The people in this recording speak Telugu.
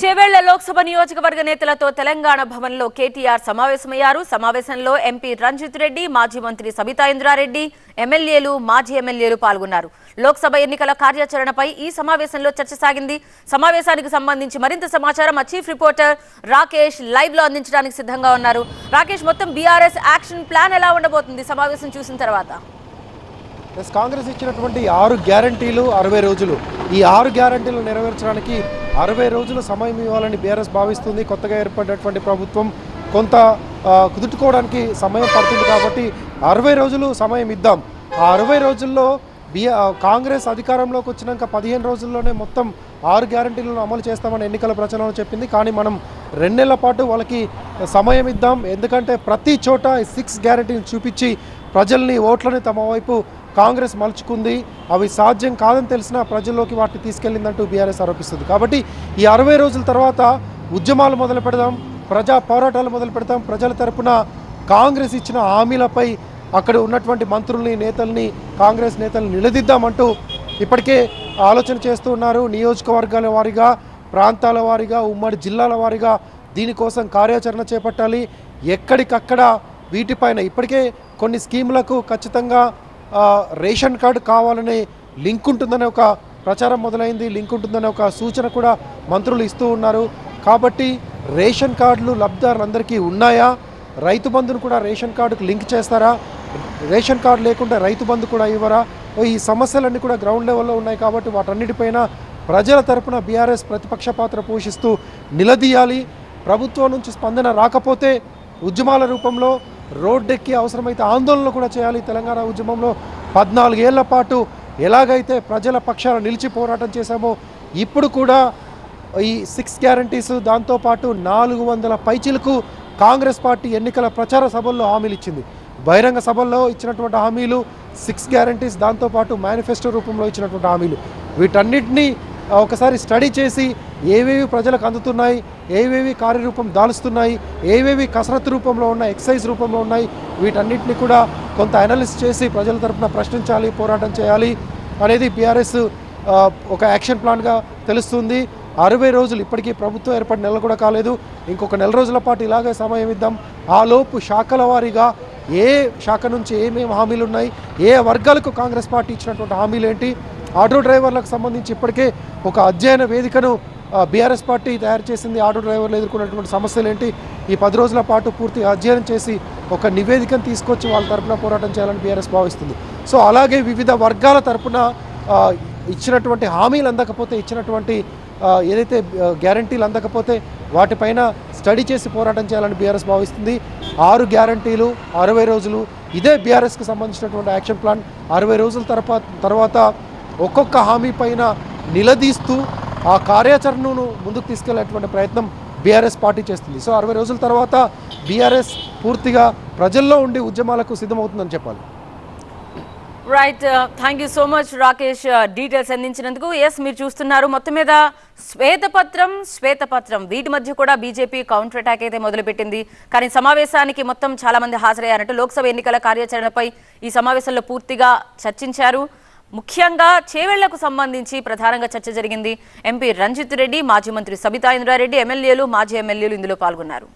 చేవేళ్ళ లోక్సభ నియోజకవర్గ నేతలతో తెలంగాణ భవన్లో కేటీఆర్ సమావేశమయ్యారు. సమావేశంలో ఎంపీ రంజిత్ రెడ్డి మాజీ మంత్రి సబితా ఇంద్రారెడ్డి ఎమ్మెల్యేలు మాజీ ఎమ్మెల్యేలు పాల్గొన్నారు. లోక్సభ ఎన్నికల కార్యాచరణపై ఈ సమావేశంలో చర్చ సాగింది. సమావేశానికి సంబంధించి మరింత సమాచారం మా చీఫ్ రిపోర్టర్ రాకేష్ లైవ్లో అందించడానికి సిద్ధంగా ఉన్నారు. రాకేష్ మొత్తం బీఆర్ఎస్ యాక్షన్ ప్లాన్ ఎలా ఉండబోతుంది? సమావేశం చూసిన తర్వాత. ఎస్ కాంగ్రెస్ ఇచ్చినటువంటి ఆరు గ్యారంటీలు అరవై రోజులు. ఈ ఆరు గ్యారంటీలు నెరవేర్చడానికి అరవై రోజులు సమయం ఇవ్వాలని బీఆర్ఎస్ భావిస్తుంది. కొత్తగా ఏర్పడినటువంటి ప్రభుత్వం కొంత ఆ, కుదుర్చుకోవడానికి సమయం పడుతుంది కాబట్టి అరవై రోజులు సమయం ఇద్దాం. ఆ అరవై రోజుల్లో బి కాంగ్రెస్ అధికారంలోకి వచ్చినాక పదిహేను రోజుల్లోనే మొత్తం ఆరు గ్యారంటీలను అమలు చేస్తామని ఎన్నికల ప్రచారంలో చెప్పింది. కానీ మనం రెండేళ్ళ పాటు వాళ్ళకి సమయం ఇద్దాం. ఎందుకంటే ప్రతి చోట సిక్స్ గ్యారంటీని చూపించి ప్రజల్ని ఓట్లని తమ వైపు కాంగ్రెస్ మలుచుకుంది అవి సాధ్యం కాదని తెలిసినా ప్రజల్లోకి వాటిని తీసుకెళ్ళిందంటూ బీఆర్ఎస్ ఆరోపిస్తుంది. కాబట్టి ఈ అరవై రోజుల తర్వాత ఉద్యమాలు మొదలు పెడదాం ప్రజా పోరాటాలు మొదలు పెడతాం ప్రజల తరపున కాంగ్రెస్ ఇచ్చిన హామీలపై అక్కడ ఉన్నటువంటి మంత్రుల్ని నేతల్ని కాంగ్రెస్ నేతల్ని నిలదీద్దామంటూ ఇప్పటికే ఆలోచన చేస్తూ ఉన్నారు. నియోజకవర్గాల వారీగా ప్రాంతాల వారీగా ఉమ్మడి జిల్లాల వారీగా దీనికోసం కార్యాచరణ చేపట్టాలి. ఎక్కడికక్కడ వీటిపైన ఇప్పటికే కొన్ని స్కీములకు ఖచ్చితంగా రేషన్ కార్డు కావాలనే లింక్ ఉంటుందనే ఒక ప్రచారం మొదలైంది లింక్ ఉంటుందనే ఒక సూచన కూడా మంత్రులు ఇస్తూ ఉన్నారు. కాబట్టి రేషన్ కార్డులు లబ్ధిదారులందరికీ ఉన్నాయా? రైతు బంధును కూడా రేషన్ కార్డుకు లింక్ చేస్తారా? రేషన్ కార్డు లేకుండా రైతు బంధు కూడా ఇవ్వరా? ఓ ఈ సమస్యలన్నీ కూడా గ్రౌండ్ లెవెల్లో ఉన్నాయి కాబట్టి వాటన్నిటిపైన ప్రజల తరపున బీఆర్ఎస్ ప్రతిపక్ష పాత్ర పోషిస్తూ నిలదీయాలి. ప్రభుత్వం నుంచి స్పందన రాకపోతే ఉద్యమాల రూపంలో రోడ్డెక్కి అవసరమైతే ఆందోళనలు కూడా చేయాలి. తెలంగాణ ఉద్యమంలో పద్నాలుగేళ్ళ పాటు ఎలాగైతే ప్రజల పక్షాన నిలిచి పోరాటం చేశామో ఇప్పుడు కూడా ఈ సిక్స్ గ్యారంటీస్ దాంతోపాటు నాలుగు వందల పైచిలకు కాంగ్రెస్ పార్టీ ఎన్నికల ప్రచార సభల్లో హామీలు ఇచ్చింది. బహిరంగ సభల్లో ఇచ్చినటువంటి హామీలు సిక్స్ గ్యారంటీస్ దాంతోపాటు మేనిఫెస్టో రూపంలో ఇచ్చినటువంటి హామీలు. వీటన్నిటినీ ఒకసారి స్టడీ చేసి ఏవేవి ప్రజలకు అందుతున్నాయి ఏవేవి కార్యరూపం దాలుస్తున్నాయి ఏవేవి కసరత్తు రూపంలో ఉన్నాయి ఎక్సైజ్ రూపంలో ఉన్నాయి వీటన్నిటిని కూడా కొంత అనలిస్ చేసి ప్రజల తరఫున ప్రశ్నించాలి పోరాటం చేయాలి అనేది బీఆర్ఎస్ ఒక యాక్షన్ ప్లాన్గా తెలుస్తుంది. అరవై రోజులు ఇప్పటికీ ప్రభుత్వం ఏర్పడి నెల కూడా కాలేదు. ఇంకొక నెల రోజుల పాటు ఇలాగే సమయం ఇద్దాం. ఆలోపు శాఖల వారీగా ఏ శాఖ నుంచి ఏమేమి హామీలు ఉన్నాయి ఏ వర్గాలకు కాంగ్రెస్ పార్టీ ఇచ్చినటువంటి హామీలు ఏంటి ఆటో డ్రైవర్లకు సంబంధించి ఇప్పటికే ఒక అధ్యయన వేదికను బీఆర్ఎస్ పార్టీ తయారు చేసింది ఆటో డ్రైవర్లు ఎదుర్కొన్నటువంటి సమస్యలు ఏంటి? ఈ పది రోజుల పాటు పూర్తి అధ్యయనం చేసి ఒక నివేదికను తీసుకొచ్చి వాళ్ళ తరపున పోరాటం చేయాలని బీఆర్ఎస్ భావిస్తుంది. సో అలాగే వివిధ వర్గాల తరపున ఇచ్చినటువంటి హామీలు అందకపోతే ఇచ్చినటువంటి ఏదైతే గ్యారంటీలు అందకపోతే వాటిపైన స్టడీ చేసి పోరాటం చేయాలని బీఆర్ఎస్ భావిస్తుంది. ఆరు గ్యారంటీలు అరవై రోజులు ఇదే బీఆర్ఎస్కి సంబంధించినటువంటి యాక్షన్ ప్లాన్. అరవై రోజుల తర్వాత తర్వాత ఒక్కొక్క హామీ పైన నిలదీస్తూ ఆ కార్యాచరణను ముందుకు తీసుకెళ్ళేటువంటి ప్రయత్నం బీఆర్ఎస్ పార్టీ చేస్తుంది. సో అరవై రోజుల తర్వాత బీఆర్ఎస్ పూర్తిగా ప్రజల్లో ఉండి ఉద్యమాలకు సిద్ధమవుతుందని చెప్పాలి. Right thank you so much Rakesh details అందించినందుకు ఎస్ మీరు చూస్తున్నారు. మొత్తం మీద శ్వేతపత్రం శ్వేతపత్రం. వీటి మధ్య కూడా బీజేపీ కౌంటర్ అటాక్ అయితే మొదలుపెట్టింది. కానీ సమావేశానికి మొత్తం చాలా మంది హాజరయ్యారంటూ లోక్సభ ఎన్నికల కార్యాచరణపై ఈ సమావేశంలో పూర్తిగా చర్చించారు. ముఖ్యంగా చేవెళ్ళకు సంబంధించి ప్రధానంగా చర్చ జరిగింది. ఎంపీ రంజిత్ రెడ్డి మాజీ మంత్రి సబితా ఇంద్రారెడ్డి ఎమ్మెల్యేలు మాజీ ఎమ్మెల్యేలు ఇందులో పాల్గొన్నారు.